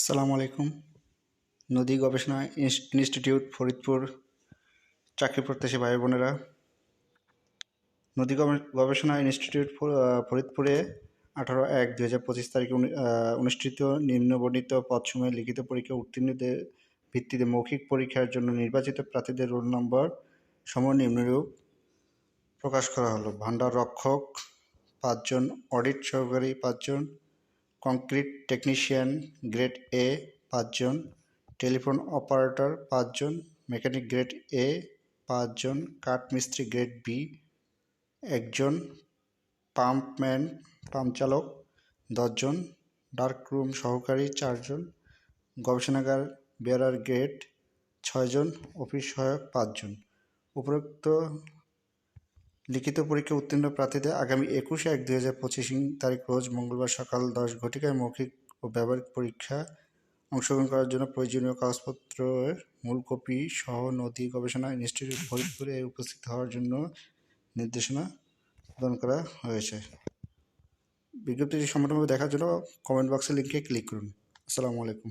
আসসালামু আলাইকুম। নদী গবেষণা ইনস- ইনস্টিটিউট ফরিদপুর, চাকরি প্রত্যাশী ভাই বোনেরা। নদী গবে- গবেষণা ইনস্টিটিউট ফরিদপুরে আঠারো এক দুই হাজার পঁচিশ তারিখে অনু- অনুষ্ঠিত নিম্নবর্ণিত পদসমূহে লিখিত পরীক্ষা উত্তীর্ণদের ভিত্তিতে মৌখিক পরীক্ষার জন্য নির্বাচিত প্রার্থীদের রোল নম্বর সম নিম্নরূপ প্রকাশ করা হলো। ভান্ডার রক্ষক পাঁচজন, অডিট সহকারী পাঁচজন কংক্রিট টেকনিশিয়ান গ্রেড এ পাঁচজন, টেলিফোন অপারেটর পাঁচজন, মেকানিক গ্রেড এ পাঁচজন কাঠ মিস্ত্রি গ্রেড বি একজন, পাম্পম্যান পাম্প চালক দশজন, ডার্করুম সহকারী চারজন, গবেষণাগার বেয়ারার গ্রেড ছয়জন, অফিস সহায়ক পাঁচজন। উপরোক্ত লিখিত পরীক্ষা উত্তীর্ণ প্রার্থীদের আগামী একুশে এক দুই হাজার পঁচিশ তারিখ রোজ মঙ্গলবার সকাল দশ ঘটিকায় মৌখিক ও ব্যবহারিক পরীক্ষা অংশগ্রহণ করার জন্য প্রয়োজনীয় কাগজপত্রের মূল কপি সহ নদী গবেষণা ইনস্টিটিউট ফরিদপুরে উপস্থিত হওয়ার জন্য নির্দেশনা প্রদান করা হয়েছে। বিজ্ঞপ্তিটি সম্পূর্ণভাবে দেখার জন্য কমেন্ট বক্সের লিঙ্কে ক্লিক করুন। আসসালামু আলাইকুম।